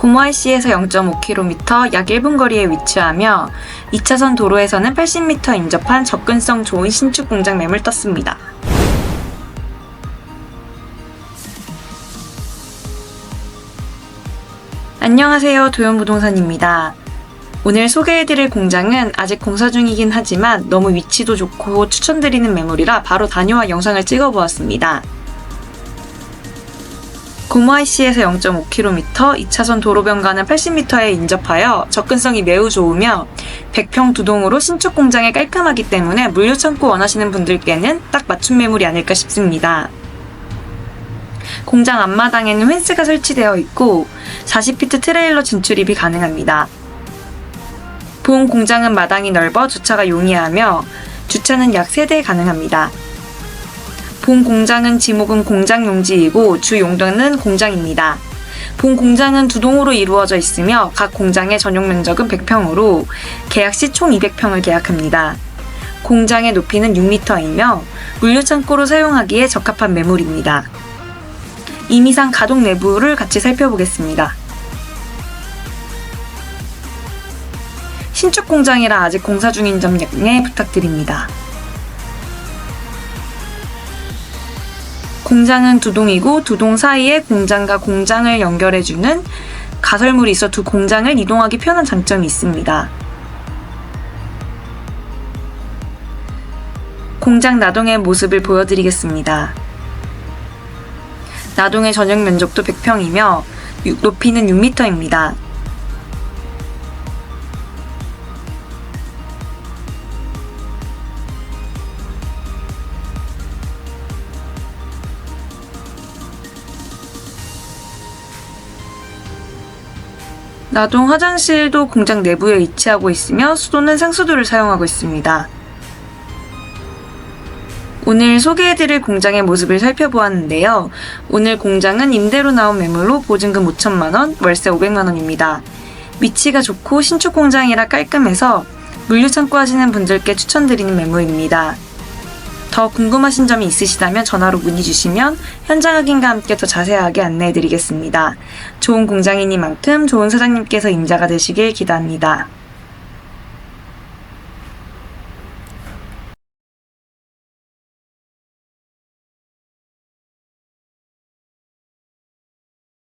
고모아이시에서 0.5km 약 1분 거리에 위치하며 2차선 도로에서는 80m 인접한 접근성 좋은 신축 공장 매물 떴습니다. 안녕하세요. 도연부동산입니다. 오늘 소개해드릴 공장은 아직 공사 중이긴 하지만 너무 위치도 좋고 추천드리는 매물이라 바로 다녀와 영상을 찍어보았습니다. 고모아이시에서 0.5km, 2차선 도로변 과는 80m에 인접하여 접근성이 매우 좋으며 100평 두 동으로 신축 공장에 깔끔하기 때문에 물류 창고 원하시는 분들께는 딱 맞춤 매물이 아닐까 싶습니다. 공장 앞마당에는 펜스가 설치되어 있고 40피트 트레일러 진출입이 가능합니다. 본 공장은 마당이 넓어 주차가 용이하며 주차는 약 3대 가능합니다. 본 공장은 지목은 공장 용지이고 주 용도는 공장입니다. 본 공장은 두 동으로 이루어져 있으며 각 공장의 전용 면적은 100평으로 계약 시 총 200평을 계약합니다. 공장의 높이는 6m이며 물류 창고로 사용하기에 적합한 매물입니다. 임의상 가동 내부를 같이 살펴보겠습니다. 신축 공장이라 아직 공사 중인 점 양해 부탁드립니다. 공장은 두 동이고 두 동 사이에 공장과 공장을 연결해주는 가설물이 있어 두 공장을 이동하기 편한 장점이 있습니다. 공장 나동의 모습을 보여드리겠습니다. 나동의 전용 면적도 100평이며 높이는 6m입니다. 나동 화장실도 공장 내부에 위치하고 있으며 수도는 상수도를 사용하고 있습니다. 오늘 소개해드릴 공장의 모습을 살펴보았는데요. 오늘 공장은 임대로 나온 매물로 보증금 5천만원, 월세 500만원입니다. 위치가 좋고 신축 공장이라 깔끔해서 물류 창고 하시는 분들께 추천드리는 매물입니다. 더 궁금하신 점이 있으시다면 전화로 문의 주시면 현장 확인과 함께 더 자세하게 안내해 드리겠습니다. 좋은 공장이니만큼 좋은 사장님께서 임자가 되시길 기대합니다.